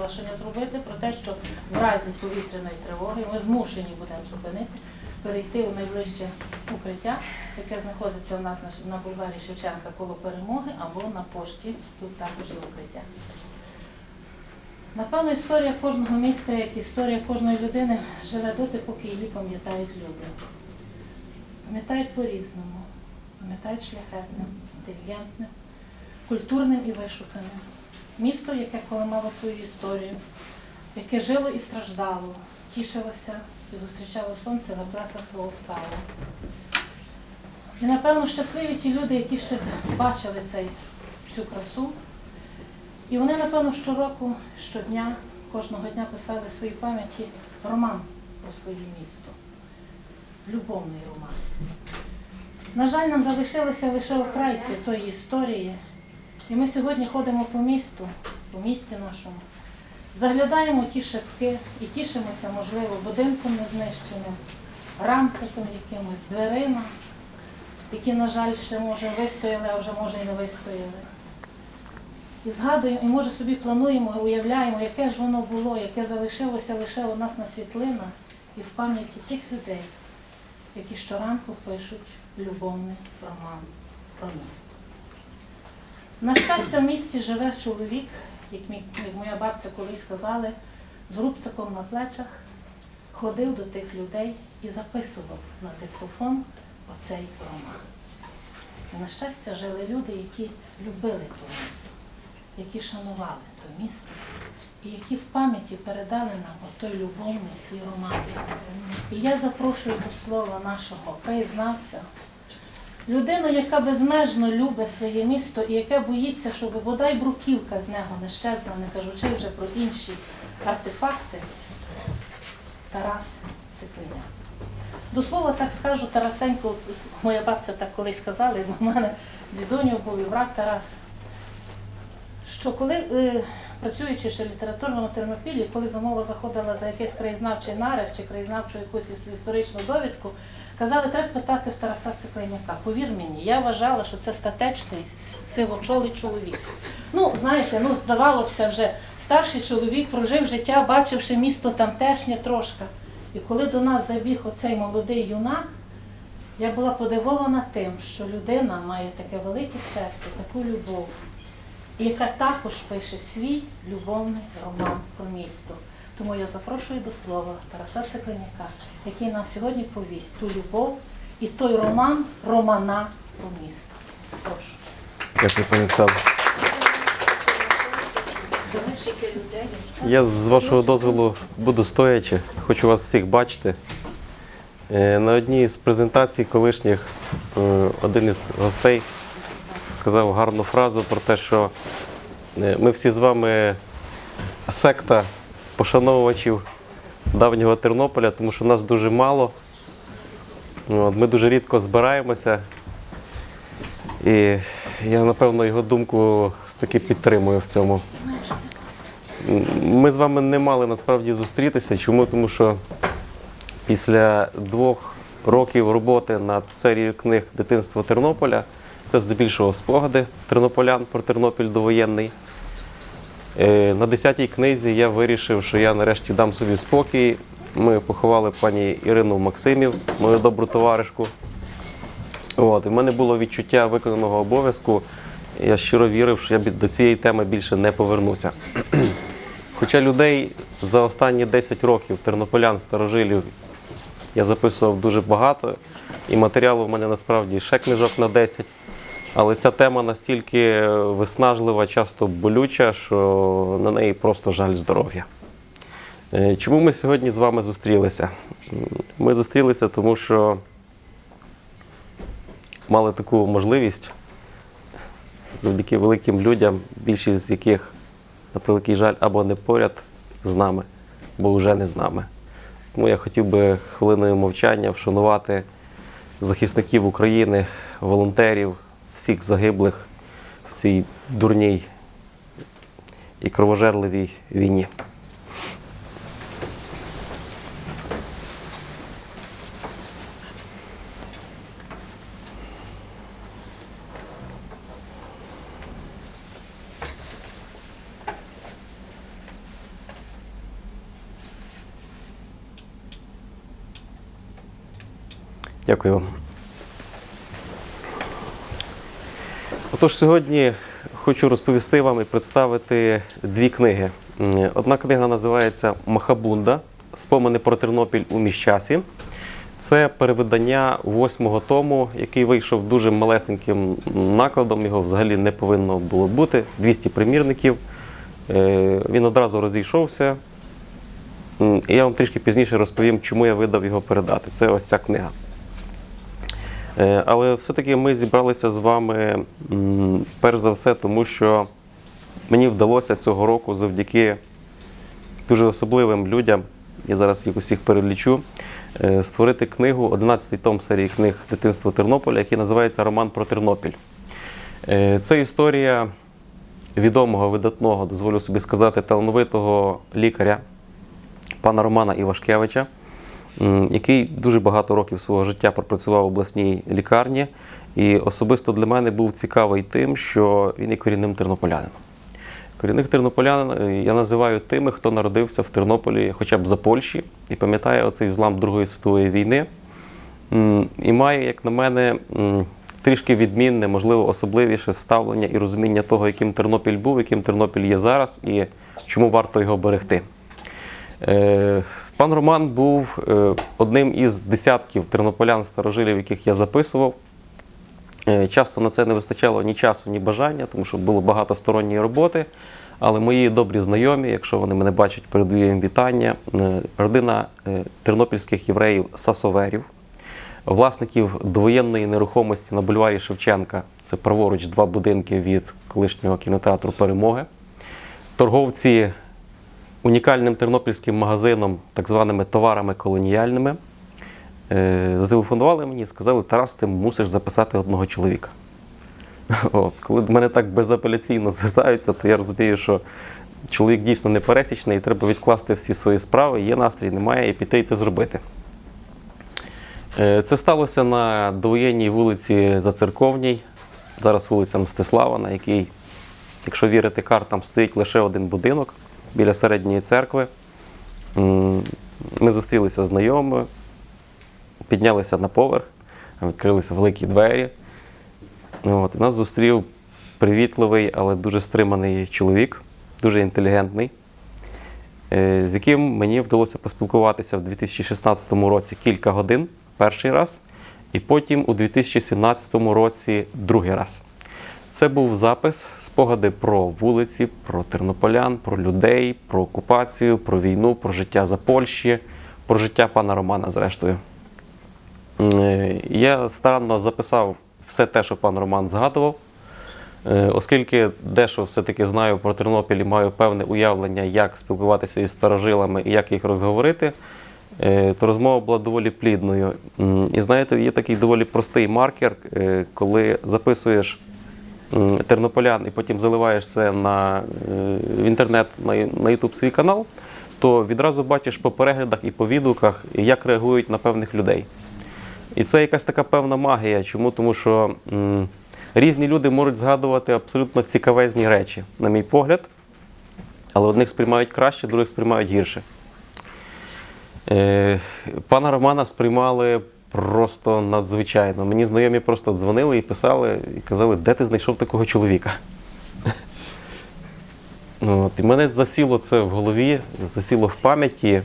оголошення зробити про те, що в разі повітряної тривоги ми змушені будемо зупинити, перейти у найближче укриття, яке знаходиться у нас на, бульварі Шевченка коло перемоги або на пошті. Тут також є укриття. Напевно, історія кожного міста, як історія кожної людини, живе доти, поки її пам'ятають люди. Пам'ятають по-різному, пам'ятають шляхетним, інтелігентним, культурним і вишуканим. Місто, яке коли мало свою історію, яке жило і страждало, тішилося і зустрічало сонце на плесах свого ставу. І напевно щасливі ті люди, які ще бачили цей, цю красу. І вони, напевно, щороку, щодня, кожного дня писали в своїй пам'яті роман про своє місто. Любовний роман. На жаль, нам залишилися лише окрайці тої історії. І ми сьогодні ходимо по місту, по місті нашому, заглядаємо ті шибки і тішимося, можливо, будинком незнищеним, рамциком якимось, дверима, які, на жаль, ще може вистояли, а вже може і не вистояли. І згадуємо, і може собі плануємо, і уявляємо, яке ж воно було, яке залишилося лише у нас на світлинах і в пам'яті тих людей, які щоранку пишуть любовний роман про місто. На щастя, в місті живе чоловік, як, моя бабця колись сказали, з рубциком на плечах, ходив до тих людей і записував на диктофон оцей роман. На щастя, жили люди, які любили то місто, які шанували то місто, і які в пам'яті передали нам отой любовний свій роман. І я запрошую до слова нашого краєзнавця, Людину, яка безмежно любить своє місто і яке боїться, щоб бодай бруківка з нього не щезла, не кажучи вже про інші артефакти, Тарас Цикиня. До слова, так скажу, Тарасенько, моя бабця так колись сказала, і в мене дідоню був і брат Тарас, що коли, е, працюючи ще в літературному Тернопіллі, коли замова заходила за якийсь краєзнавчий нарис чи краєзнавчу якусь історичну довідку, Казали, треба спитати в Тараса Цикленяка. Повір мені, я вважала, що це статечний сивочолий чоловік. Ну, знаєте, ну здавалося вже, старший чоловік прожив життя, бачивши місто тамтешнє трошки. І коли до нас забіг оцей молодий юнак, я була подивована тим, що людина має таке велике серце, таку любов, яка також пише свій любовний роман про місто. Тому я запрошую до слова Тараса Цикленяка, який нам сьогодні повість ту любов і той роман романа про місто. Прошу. Дякую, пані Оксано. Я з вашого дозволу буду стоячи. Хочу вас всіх бачити. Е, На одній з презентацій колишніх е, один із гостей сказав гарну фразу про те, що е, ми всі з вами секта пошановувачів давнього Тернополя, тому що нас дуже мало. Ми дуже рідко збираємося. І я, напевно, його думку таки підтримую в цьому. Ми з вами не мали насправді зустрітися. Чому? Тому що після двох років роботи над серією книг Дитинство Тернополя це здебільшого спогади тернополян про Тернопіль довоєнний. Е, На 10-й книзі я вирішив, що я нарешті дам собі спокій. Ми поховали пані Ірину Максимів, мою добру товаришку. От, і в мене було відчуття виконаного обов'язку. Я щиро вірив, що я до цієї теми більше не повернуся. Хоча людей за останні 10 років, тернополян, старожилів, я записував дуже багато, і матеріалу в мене насправді ще книжок на 10. Але ця тема настільки виснажлива, часто болюча, що на неї просто жаль здоров'я. Е, Чому ми сьогодні з вами зустрілися? Ми зустрілися, тому що мали таку можливість завдяки великим людям, більшість з яких, на превеликий жаль, або не поряд з нами, або вже не з нами. Тому я хотів би хвилиною мовчання вшанувати захисників України, волонтерів, всіх загиблих в цій дурній і кровожерливій війні. Дякую вам. Отож, сьогодні хочу розповісти вам і представити дві книги. Одна книга називається Махабунда Спомини про Тернопіль у міщасі. Це перевидання восьмого тому, який вийшов дуже малесеньким накладом. Його взагалі не повинно було бути. 200 примірників. Е, Він одразу розійшовся. Я вам трішки пізніше розповім, чому я видав його передати. Це ось ця книга. Е, Але все-таки ми зібралися з вами перш за все, тому що мені вдалося цього року завдяки дуже особливим людям, я зараз їх усіх перелічу, е, створити книгу, 11-й том серії книг Дитинство Тернополя, який називається Роман про Тернопіль. Е, Це історія відомого, видатного, дозволю собі сказати, талановитого лікаря, пана Романа Івашкевича, який дуже багато років свого життя пропрацював в обласній лікарні. І особисто для мене був цікавий тим, що він є корінним тернополянином. Корінних тернополян е, я називаю тими, хто народився в Тернополі хоча б за Польщі і пам'ятає оцей злам Другої світової війни. І має, як на мене, трішки відмінне, можливо, особливіше ставлення і розуміння того, яким Тернопіль був, яким Тернопіль є зараз, і чому варто його берегти. Пан Роман був е, одним із десятків тернополян старожилів, яких я записував. Е, Часто на це не вистачало ні часу, ні бажання, тому що було багато сторонньої роботи. Але мої добрі знайомі, якщо вони мене бачать, передаю їм вітання. Е, Родина тернопільських євреїв Сасоверів, власників довоєнної нерухомості на бульварі Шевченка. Це праворуч два будинки від колишнього кінотеатру Перемоги. Торговці унікальним тернопільським магазином, так званими товарами колоніальними. Е, Зателефонували мені і сказали, Тарас, ти мусиш записати одного чоловіка. От, коли до мене так безапеляційно звертаються, то я розумію, що чоловік дійсно не пересічний, і треба відкласти всі свої справи, є настрій, немає, і піти і це зробити. Е, Це сталося на довоєнній вулиці Зацерковній, зараз вулиця Мстислава, на якій, якщо вірити картам, стоїть лише один будинок біля середньої церкви. Ми зустрілися знайомими, піднялися на поверх, відкрилися великі двері. От, нас зустрів привітливий, але дуже стриманий чоловік, дуже інтелігентний, е, з яким мені вдалося поспілкуватися в 2016 році кілька годин перший раз, і потім у 2017 році другий раз. Це був запис, спогади про вулиці, про тернополян, про людей, про окупацію, про війну, про життя за Польщі, про життя пана Романа, зрештою. Е, Я старанно записав все те, що пан Роман згадував, Е, оскільки дещо все-таки знаю про Тернопіль і маю певне уявлення, як спілкуватися із старожилами і як їх розговорити, е, то розмова була доволі плідною. І знаєте, є такий доволі простий маркер, коли записуєш тернополян і потім заливаєш це на, е, в інтернет на, YouTube свій канал, то відразу бачиш по переглядах і по відгуках, як реагують на певних людей. І це якась така певна магія. Чому? Тому що м, різні люди можуть згадувати абсолютно цікавезні речі, на мій погляд, але одних сприймають краще, других сприймають гірше. Е, пана Романа сприймали просто надзвичайно. Мені знайомі просто дзвонили і писали, і казали, де ти знайшов такого чоловіка. Ну, От, і мене засіло це в голові, засіло в пам'яті.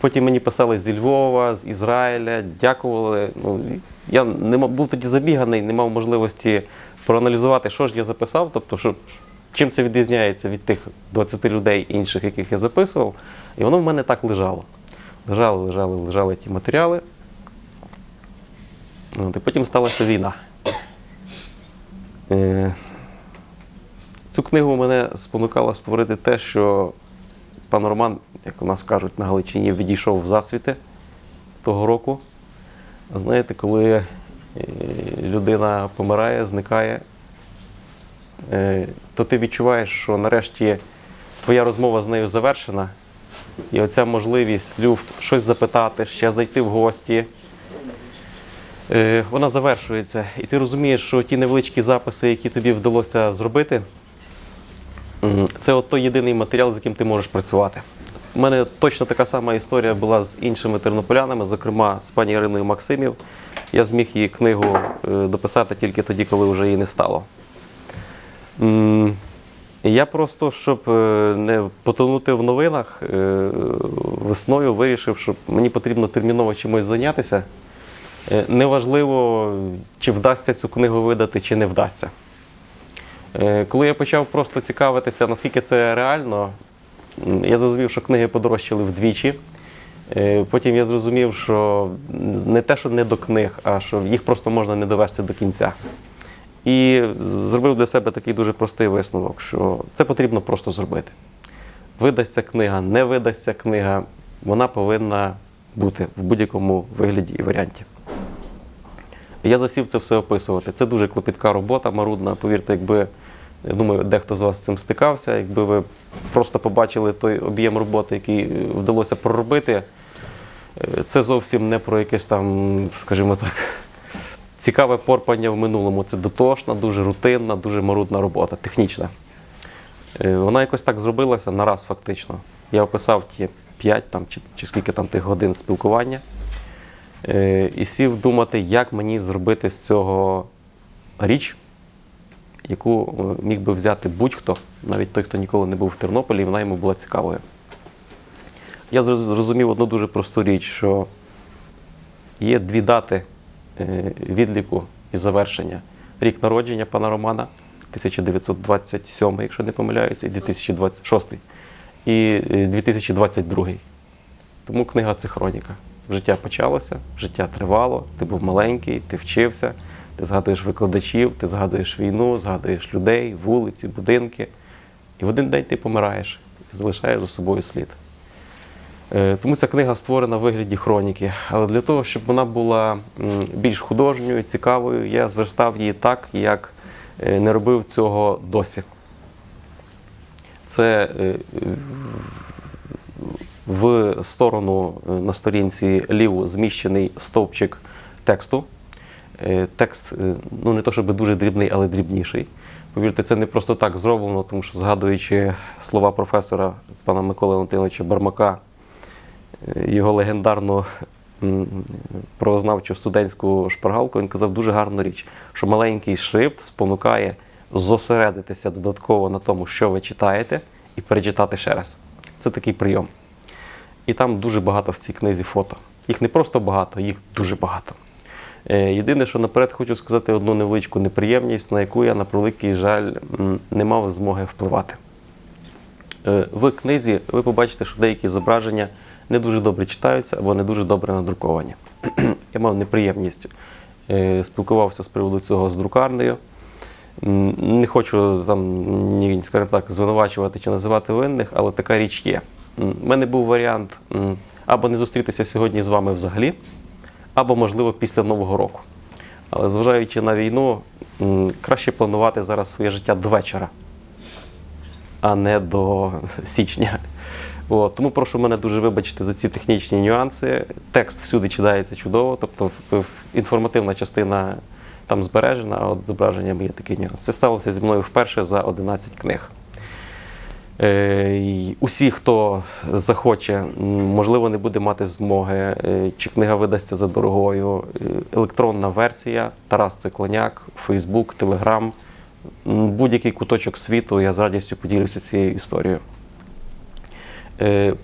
Потім мені писали зі Львова, з Ізраїля, дякували. Ну, я не був тоді забіганий, не мав можливості проаналізувати, що ж я записав, тобто, що, чим це відрізняється від тих 20 людей інших, яких я записував. І воно в мене так лежало. Лежали, лежали, лежали ті матеріали. От, і потім сталася війна. Е, Цю книгу мене спонукало створити те, що пан Роман, як у нас кажуть на Галичині, відійшов в засвіти того року. Знаєте, коли е, людина помирає, зникає, е, то ти відчуваєш, що нарешті твоя розмова з нею завершена, і оця можливість люфт щось запитати, ще зайти в гості. Е, Вона завершується, і ти розумієш, що ті невеличкі записи, які тобі вдалося зробити, Це от той єдиний матеріал, з яким ти можеш працювати. У мене точно така сама історія була з іншими тернополянами, зокрема з пані Іриною Максимів. Я зміг її книгу е, дописати тільки тоді, коли вже її не стало. Я просто, щоб е, не потонути в новинах, весною вирішив, що мені потрібно терміново чимось зайнятися. Е, Неважливо, чи вдасться цю книгу видати, чи не вдасться. Е, Коли я почав просто цікавитися, наскільки це реально, я зрозумів, що книги подорожчали вдвічі. Е, Потім я зрозумів, що не те, що не до книг, а що їх просто можна не довести до кінця. І зробив для себе такий дуже простий висновок, що це потрібно просто зробити. Видасться книга, не видасться книга, вона повинна бути в будь-якому вигляді і варіанті. Я засів це все описувати. Це дуже клопітка робота, марудна. Повірте, якби я думаю, дехто з вас з цим стикався, якби ви просто побачили той об'єм роботи, який е, вдалося проробити, е, це зовсім не про якесь там, скажімо так, цікаве порпання в минулому. Це дотошна, дуже рутинна, дуже марудна робота, технічна. Е, Вона якось так зробилася на раз фактично. Я описав ті 5 там, чи, чи скільки там тих годин спілкування. Е, І сів думати, як мені зробити з цього річ, яку е, міг би взяти будь-хто, навіть той, хто ніколи не був в Тернополі, і вона йому була цікавою. Я зрозумів одну дуже просту річ, що є дві дати е, відліку і завершення. Рік народження пана Романа, 1927, якщо не помиляюся, і 2026, і е, 2022. Тому книга це хроніка. Життя почалося, життя тривало, ти був маленький, ти вчився, ти згадуєш викладачів, ти згадуєш війну, згадуєш людей, вулиці, будинки. І в один день ти помираєш і залишаєш за собою слід. Е, Тому ця книга створена в вигляді хроніки. Але для того, щоб вона була більш художньою, цікавою, я зверстав її так, як е, не робив цього досі. Це е, в сторону е, на сторінці ліву зміщений стовпчик тексту. Е, Текст е, ну не то щоб дуже дрібний, але дрібніший. Повірте, це не просто так зроблено, тому що згадуючи слова професора пана Миколи Валентиновича Бармака, його легендарну правознавчу студентську шпаргалку, він казав дуже гарну річ, що маленький шрифт спонукає зосередитися додатково на тому, що ви читаєте, і перечитати ще раз. Це такий прийом. І там дуже багато в цій книзі фото. Їх не просто багато, їх дуже багато. Е, Єдине, що наперед хочу сказати одну невеличку неприємність, на яку я, на превеликий жаль, не мав змоги впливати. Е, В книзі ви побачите, що деякі зображення не дуже добре читаються або не дуже добре надруковані. Я мав неприємність. Е, Спілкувався з приводу цього з друкарнею. Не хочу там, скажімо так, звинувачувати чи називати винних, але така річ є. У мене був варіант або не зустрітися сьогодні з вами взагалі, або, можливо, після Нового року. Але зважаючи на війну, краще планувати зараз своє життя до вечора, а не до січня. От, тому прошу мене дуже вибачити за ці технічні нюанси. Текст всюди читається чудово, тобто інформативна частина там збережена, а от з зображенням є такий нюанс. Це сталося зі мною вперше за 11 книг. Е, Усі, хто захоче, можливо, не буде мати змоги, е, чи книга видасться за дорогою. е, Електронна версія, Тарас Циклоняк, Фейсбук, Телеграм, будь-який куточок світу, я з радістю поділюся цією історією.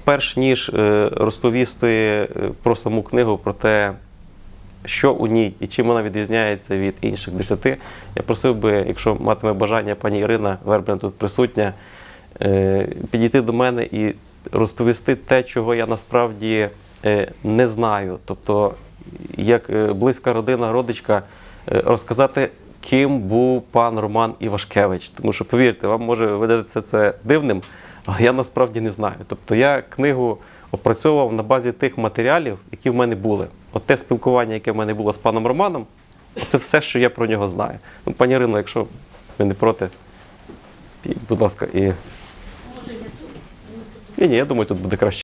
Перш ніж розповісти про саму книгу, про те, що у ній і чим вона відрізняється від інших десяти, я просив би, якщо матиме бажання пані Ірина Вербен тут присутня, підійти до мене і розповісти те, чого я насправді е, не знаю. Тобто, як е, близька родина, родичка, е, розказати, ким був пан Роман Івашкевич. Тому що, повірте, вам може видатися це дивним, але я насправді не знаю. Тобто я книгу опрацьовував на базі тих матеріалів, які в мене були. От те спілкування, яке в мене було з паном Романом, це все, що я про нього знаю. Ну, пані Ірино, якщо ви не проти, будь ласка, і. Ні, ні, я думаю, тут буде краще.